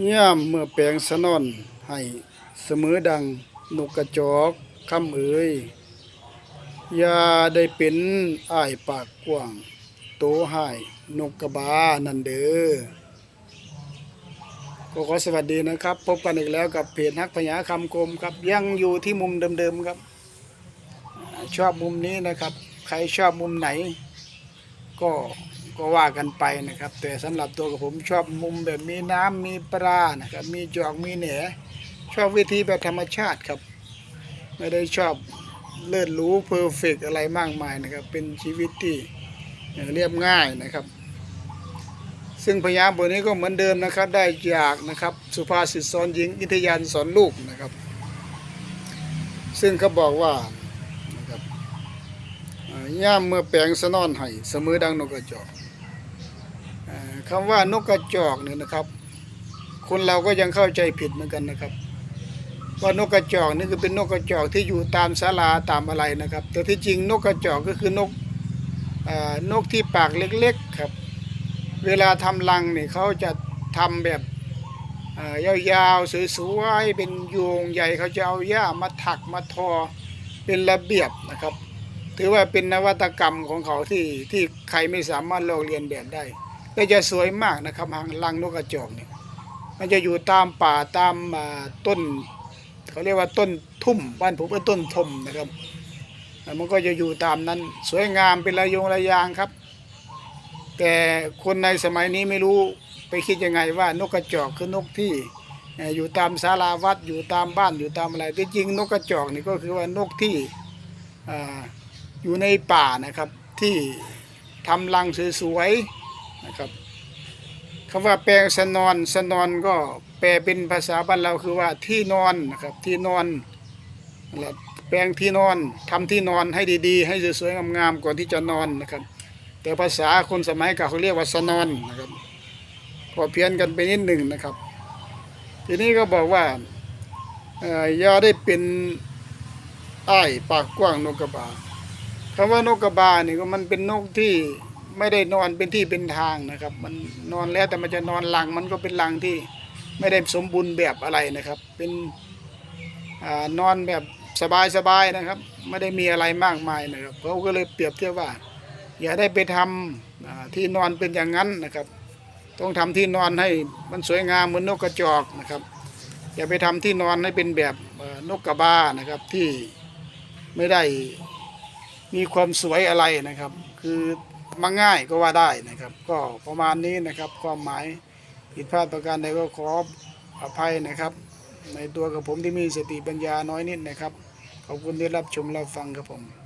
ย่ามเมื่อแปลงสนอนให้เสมอดังนกกระจอกคำเอ๋ยอย่าได้เป็นอ้ายปากกว้าง โตหายนกกระบานันเด้อก็ขอสวัสดีนะครับ พบกันอีกแล้วกับเพจฮักพญาคำคมครับยังอยู่ที่มุมเดิมๆครับ ชอบมุมนี้นะครับ ใครชอบมุมไหน ก็ ก็ว่ากันไปนะครับ แต่สำหรับตัวกับผมชอบมุมแบบมีน้ำมีปลานะครับ มีจอกมีแหนชอบวิธีแบบธรรมชาติครับ ไม่ได้ชอบเลิศหรู้เพอร์เฟกอะไรมากมายนะครับ เป็นชีวิตที่เรียบง่ายนะครับ ซึ่งพยาบทนี้ก็เหมือนเดิมนะครับ ได้จากนะครับ สุภาษิตสอนหญิงอิทยานสอนลูกนะครับ ซึ่งเขาบอกว่า ย่ามเมื่อแปลงสนอนให้เสมอดังนกกระจอกอ่าคำว่านกกระจอกเนี่ยนะครับ คนเราก็ยังเข้าใจผิดเหมือนกันนะครับ ว่านกกระจอกนี่คือเป็นนกกระจอกที่อยู่ตามศาลาตามอะไรนะครับ แต่ที่จริงนกกระจอกก็คือนกอนกที่ปากเล็กๆครับ เวลาทำรังเนี่ยเขาจะทำแบบยาวๆสวยๆเป็นโยงใหญ่เขาจะเอาหญ้ามาถักมาทอเป็นระเบียบนะครับ ถือว่าเป็นนวัตกรรมของเขาที่ที่ใครไม่สามารถลอกเรียนแบบได้ก็จะสวยมากนะครับหางรังนกกระจอกเนี่ยมันจะอยู่ตามป่าตามต้นเขาเรียกว่าต้นทุ่มบ้านผมเป็นต้นทมนะครับมันก็จะอยู่ตามนั้นสวยงามเป็นระยงระยางครับ แต่คนในสมัยนี้ไม่รู้ไปคิดยังไงว่านกกระจอกคือนกที่เอ่ออยู่ตามศาลาวัดอยู่ตามบ้านอยู่ตามอะไรที่จริงนกกระจอกนี่ก็คือว่านกที่ อยู่ในป่านะครับที่ทำรังสวยๆนะครับคำว่าแปลงสนอนสนอนก็แปลเป็นภาษาบ้านเราคือว่าที่นอนนะครับที่นอนแปลงที่นอนทำที่นอนให้ดีๆ ให้สวยๆงามๆก่อนที่จะนอนนะครับ แต่ภาษาคนสมัยเก่าเขาเรียกว่าสนอนนะครับพอเพี้ยนกันไปนิดหนึ่งนะครับ ทีนี้ก็บอกว่าเอ่อย่าได้เป็นไอ้ปากกว้างนกกระบา คำว่านกกระบาเนี่ก็มันเป็นนกที่ไม่ได้นอนเป็นที่เป็นทางนะครับ มันนอนแล้วแต่มันจะนอนหลังมันก็เป็นหลังที่ไม่ได้สมบูรณ์แบบอะไรนะครับ เป็นอนอนแบบสบายๆนะครับ ไม่ได้มีอะไรมากมายนะครับเขาก็เลยเปรียบเทียบว่า อย่าได้ไปทำอ่าที่นอนเป็นอย่างนั้นนะครับ ต้องทำที่นอนให้มันสวยงามเหมือนนกกระจอกนะครับ อย่าไปทำที่นอนให้เป็นแบบนกกระบานะครับที่ไม่ได้ มีความสวยอะไรนะครับ คือมาง่ายก็ว่าได้นะครับ ก็ประมาณนี้นะครับ ความหมายผิดพลาดประการใดก็ขออภัยนะครับ ในตัวกับผมที่มีสติปัญญาน้อยนิดนะครับ ขอบคุณที่รับชมรับฟังครับผม